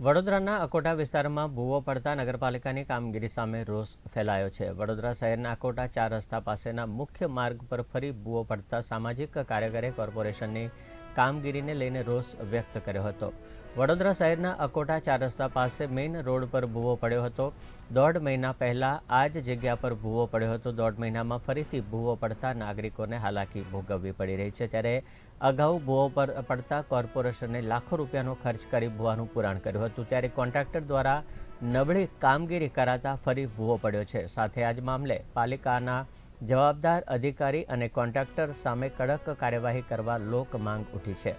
વડોદરાના અકોટા વિસ્તારમાં ભૂવો પડતા નગરપાલિકાની કામગીરી સામે રોષ ફેલાયો છે. વડોદરા શહેરના અકોટા ચાર રસ્તા પાસેના મુખ્ય માર્ગ પર ફરી ભૂવો પડતા સામાજિક કાર્યકરે કોર્પોરેશનની કામગીરીને લઈને રોષ વ્યક્ત કર્યો હતો. વડોદરા શહેરના અકોટા ચાર રસ્તા પાસે મેઇન રોડ પર ભૂવો પડ્યો હતો. દોઢ મહિના પહેલા આ જ જગ્યા પર ભૂવો પડ્યો હતો. દોઢ મહિનામાં ફરીથી ભૂવો પડતા નાગરિકોને હાલાકી ભોગવવી પડી રહી છે. ત્યારે અગાઉ ભૂવો પર પડતા કોર્પોરેશને લાખો રૂપિયાનો ખર્ચ કરી ભૂવાનું પુરાણ કર્યું હતું. ત્યારે કોન્ટ્રાક્ટર દ્વારા નબળી કામગીરી કરાતા ફરી ભૂવો પડ્યો છે. સાથે આજ મામલે પાલિકાના જવાબદાર અધિકારી અને કોન્ટ્રાક્ટર સામે કડક કાર્યવાહી કરવા લોક માંગ ઉઠી છે.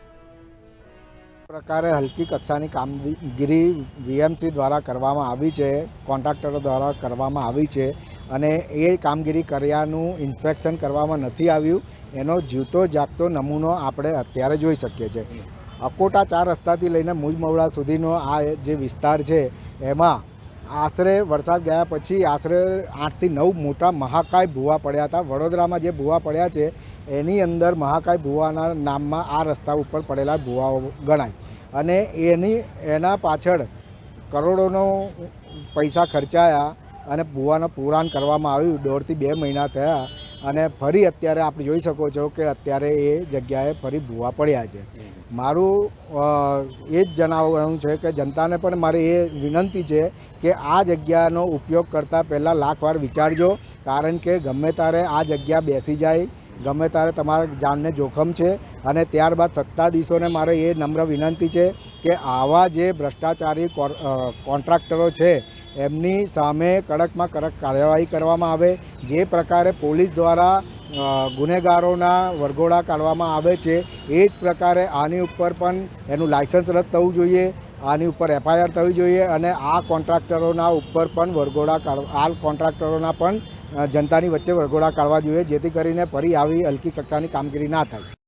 પ્રકારે હલકી કક્ષાની કામગીરી વીએમસી દ્વારા કરવામાં આવી છે, કોન્ટ્રાક્ટરો દ્વારા કરવામાં આવી છે અને એ કામગીરી કર્યાનું ઇન્સ્પેક્શન કરવામાં નથી આવ્યું. એનો જીવતો જાગતો નમૂનો આપણે અત્યારે જોઈ શકીએ છીએ. અકોટા ચાર રસ્તાથી લઈને મુજમવડા સુધીનો આ જે વિસ્તાર છે, એમાં આશરે વરસાદ ગયા પછી આશરે આઠથી નવ મોટા મહાકાય ભૂવા પડ્યા હતા. વડોદરામાં જે ભૂવા પડ્યા છે, એની અંદર મહાકાય ભૂવાના નામમાં આ રસ્તા ઉપર પડેલા ભૂવાઓ ગણાય. અને એની, એના પાછળ કરોડોનો પૈસા ખર્ચાયા અને ભૂવાનું પુરાણ કરવામાં આવ્યું. દોઢથી બે મહિના થયા અને ફરી અત્યારે આપણે જોઈ શકો છો કે અત્યારે એ જગ્યાએ ફરી ભૂવા પડ્યા છે. મારું એ જ જણાવવાનું છે કે જનતાને પણ મારી એ વિનંતી છે કે આ જગ્યાનો ઉપયોગ કરતાં પહેલાં લાખ વાર વિચારજો. કારણ કે ગમે ત્યારે આ જગ્યા બેસી જાય, ગમે ત્યારે તમારા જાનને જોખમ છે અને ત્યારબાદ સત્તાધીશોને મારે એ નમ્ર વિનંતી છે કે આવા જે ભ્રષ્ટાચારી કોન્ટ્રાક્ટરો છે, એમની સામે કડકમાં કડક કાર્યવાહી કરવામાં આવે. જે પ્રકારે પોલીસ દ્વારા ગુનેગારોના વરઘોડા કાઢવામાં આવે છે, એ જ પ્રકારે આની ઉપર પણ એનું લાયસન્સ રદ થવું જોઈએ, આની ઉપર એફઆઈઆર થવી જોઈએ અને આ કોન્ટ્રાક્ટરોના ઉપર પણ વરઘોડા આ કોન્ટ્રાક્ટરોના પણ જનતાની વચ્ચે વરઘોડા કાઢવા જોઈએ, જેથી કરીને ફરી આવી હલકી કક્ષાની કામગીરી ના થાય.